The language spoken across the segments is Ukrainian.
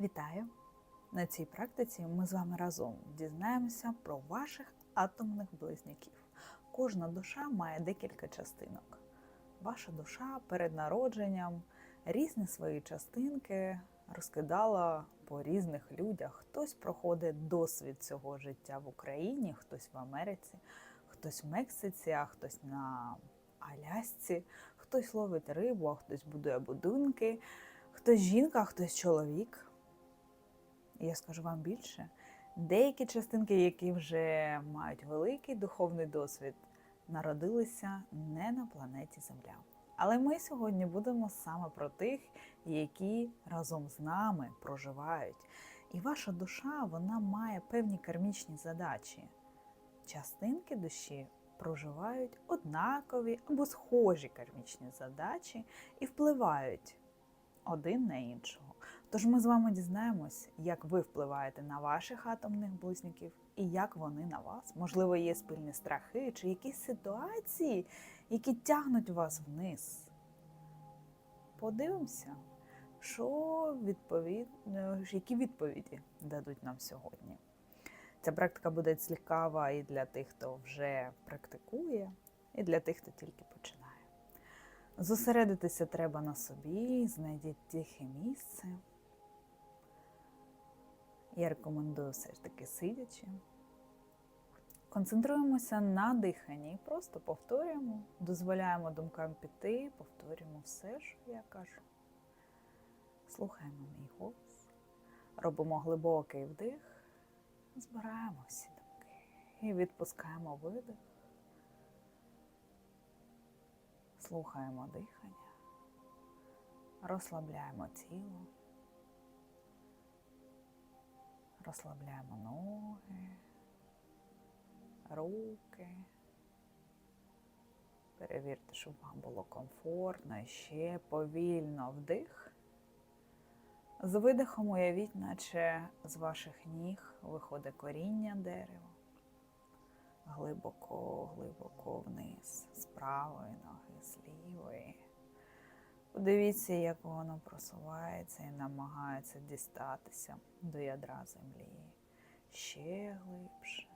Вітаю! На цій практиці ми з вами разом дізнаємося про ваших атомних близнюків. Кожна душа має декілька частинок. Ваша душа перед народженням різні свої частинки розкидала по різних людях. Хтось проходить досвід цього життя в Україні, хтось в Америці, хтось в Мексиці, а хтось на Алясці, хтось ловить рибу, а хтось будує будинки, хтось жінка, а хтось чоловік. Я скажу вам більше, деякі частинки, які вже мають великий духовний досвід, народилися не на планеті Земля. Але ми сьогодні будемо саме про тих, які разом з нами проживають. І ваша душа вона має певні кармічні задачі. Частинки душі проживають однакові або схожі кармічні задачі і впливають один на іншого. Тож ми з вами дізнаємось, як ви впливаєте на ваших атомних близнюків і як вони на вас. Можливо, є спільні страхи чи якісь ситуації, які тягнуть вас вниз. Подивимося, що відповід... е, які відповіді дадуть нам сьогодні. Ця практика буде цікава і для тих, хто вже практикує, і для тих, хто тільки починає. Зосередитися треба на собі, знайдіть тихе місце. Я рекомендую все ж таки сидячи. Концентруємося на диханні, просто повторюємо, дозволяємо думкам піти, повторюємо все, що я кажу. Слухаємо мій голос, робимо глибокий вдих, збираємо всі думки і відпускаємо видих. Слухаємо дихання, розслабляємо тіло, розслабляємо ноги, руки. Перевірте, щоб вам було комфортно. Ще повільно вдих. З видихом уявіть, наче з ваших ніг виходить коріння дерева. Глибоко, глибоко вниз, з правої ноги, з лівої. Подивіться, як воно просувається і намагається дістатися до ядра землі. Ще глибше.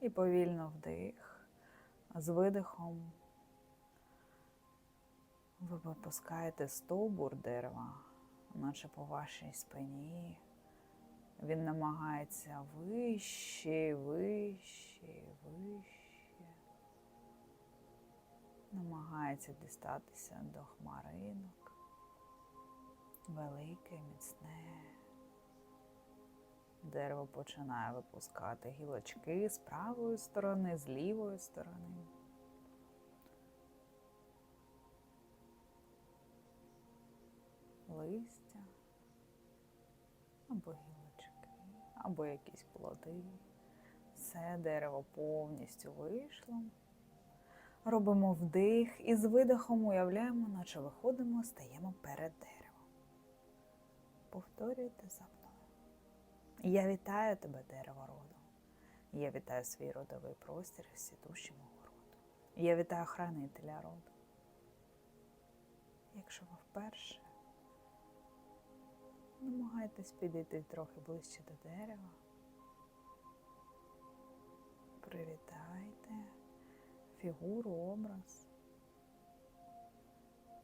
І повільно вдих. З видихом ви випускаєте стовбур дерева, наче по вашій спині. Він намагається вище, вище, вище. Намагається дістатися до хмаринок. Велике, міцне. Дерево починає випускати гілочки з правої сторони, з лівої сторони. Листя або гілочки, або якісь плоди. Все дерево повністю вийшло. Робимо вдих і з видихом уявляємо, наче виходимо, стаємо перед деревом. Повторюйте за мною. Я вітаю тебе, дерево роду. Я вітаю свій родовий простір і всі душі мого роду. Я вітаю хранителя роду. Якщо ви вперше, намагайтесь підійти трохи ближче до дерева. Привітайте фігуру, образ.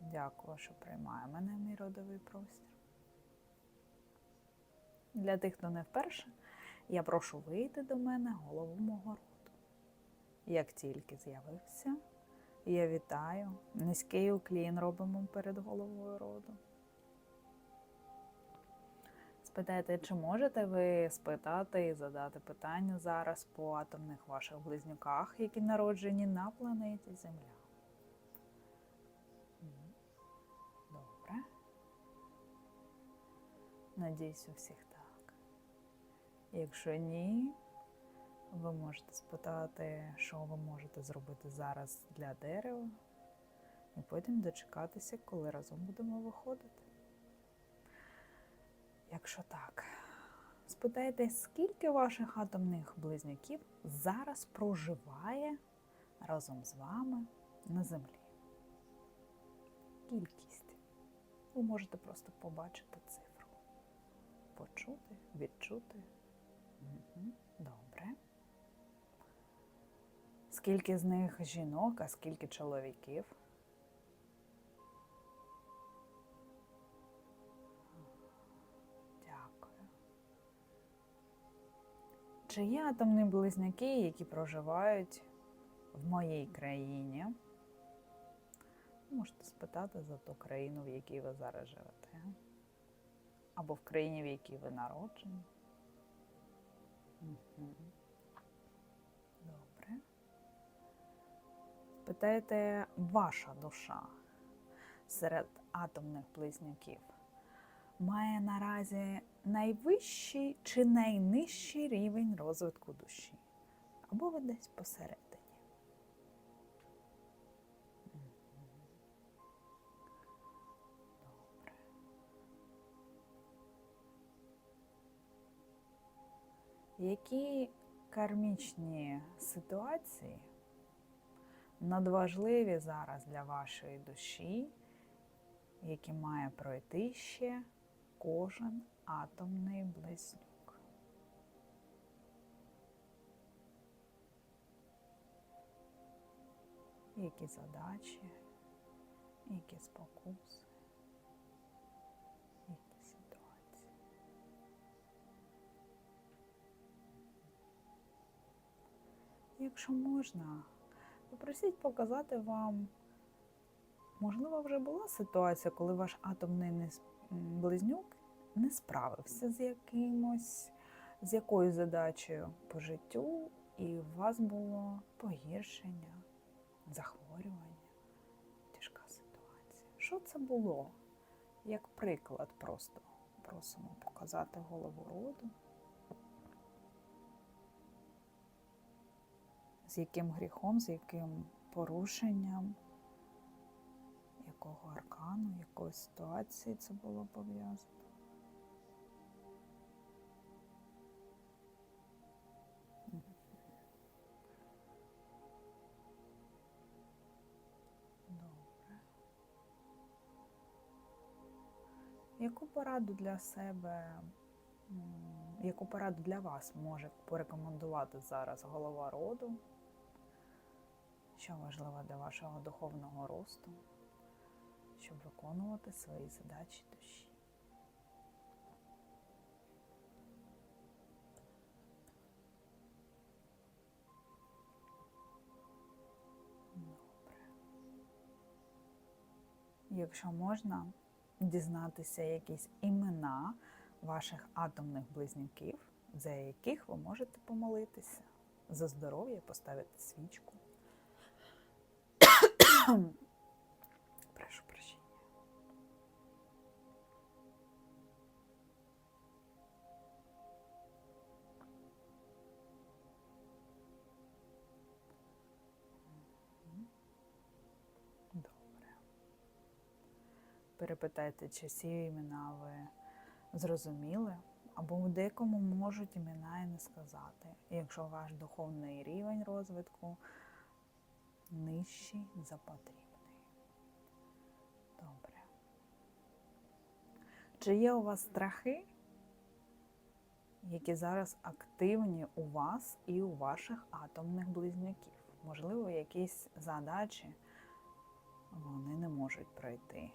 Дякую, що приймає мене мій родовий простір. Для тих, хто не вперше, я прошу вийти до мене голову мого роду. Як тільки з'явився, я вітаю, низький уклін робимо перед головою роду. Спитайте, чи можете ви спитати і задати питання зараз по атомних ваших близнюках, які народжені на планеті Земля? Добре. Надіюсь, у всіх так. Якщо ні, ви можете спитати, що ви можете зробити зараз для дерева, і потім дочекатися, коли разом будемо виходити. Якщо так, спитайте, скільки ваших атомних близнюків зараз проживає разом з вами на землі? Кількість. ви можете просто побачити цифру. Почути, відчути. Добре. Скільки з них жінок, а скільки чоловіків? Чи є атомні близнюки, які проживають в моїй країні? Можете спитати за ту країну, в якій ви зараз живете. Або в країні, в якій ви народжені. Добре. Питаєте, ваша душа серед атомних близнюків має наразі найвищий чи найнижчий рівень розвитку душі? Або ви десь посередині? Добре. Які кармічні ситуації надважливі зараз для вашої душі, які має пройти ще кожен атомний близнюк? Які задачі, які спокуси, які ситуації? Якщо можна, попросіть показати вам, можливо, вже була ситуація, коли ваш атомний близнюк не справився з якимось, з якоюсь задачею по життю, і у вас було погіршення, захворювання, тяжка ситуація. Що це було? Як приклад просто просимо показати голову роду. з яким гріхом, з яким порушенням, якого аркану, якої ситуації це було пов'язано. Добре. Яку пораду для себе, яку пораду для вас може порекомендувати зараз голова роду? Що важливо для вашого духовного росту, щоб виконувати свої задачі душі? Якщо можна дізнатися якісь імена ваших атомних близнюків, за яких ви можете помолитися, за здоров'я поставити свічку. Перепитайте, чи всі імена ви зрозуміли, або у декому можуть імена і не сказати. Якщо ваш духовний рівень розвитку нижчий за потрібний. Добре. Чи є у вас страхи, які зараз активні у вас і у ваших атомних близнюків? Можливо, якісь задачі вони не можуть пройти.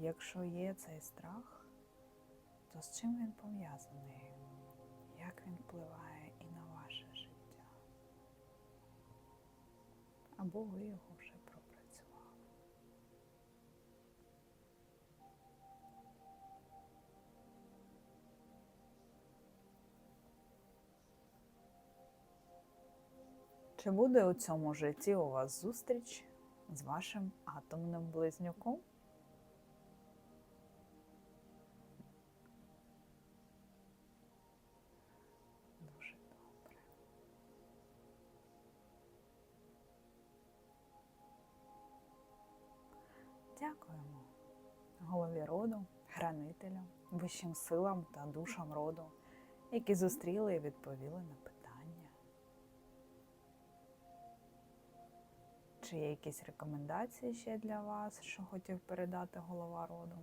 Якщо є цей страх, то з чим він пов'язаний? Як він впливає і на ваше життя? Або ви його вже пропрацювали? Чи буде у цьому житті у вас зустріч з вашим атомним близнюком? Дякуємо голові роду, хранителю, вищим силам та душам роду, які зустріли і відповіли на питання. Чи є якісь рекомендації ще для вас, що хотів передати голова роду?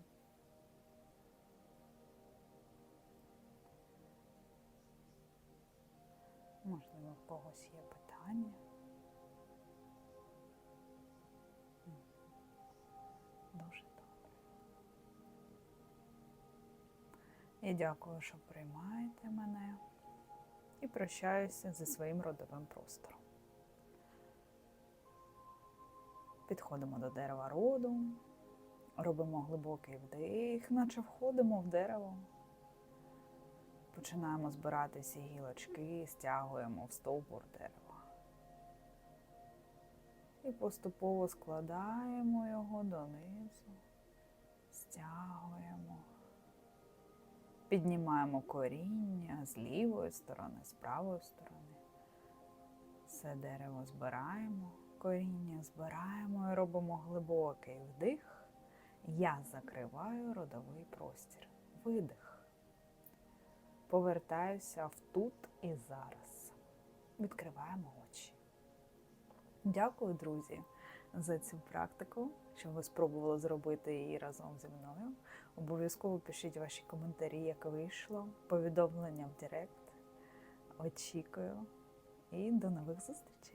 Можливо, в когось є питання. Я дякую, що приймаєте мене і прощаюся зі своїм родовим простором. Підходимо до дерева роду, робимо глибокий вдих, наче входимо в дерево. Починаємо збирати всі гілочки, стягуємо в стовбур дерева. І поступово складаємо його донизу, стягуємо, піднімаємо коріння з лівої сторони, з правої сторони. Все дерево збираємо, коріння збираємо і робимо глибокий вдих. Я закриваю родовий простір. Видих. Повертаюся в тут і зараз. Відкриваємо очі. Дякую, друзі, за цю практику, що ви спробували зробити її разом зі мною. Обов'язково пишіть ваші коментарі, як вийшло, повідомлення в Директ. Очікую і до нових зустрічей!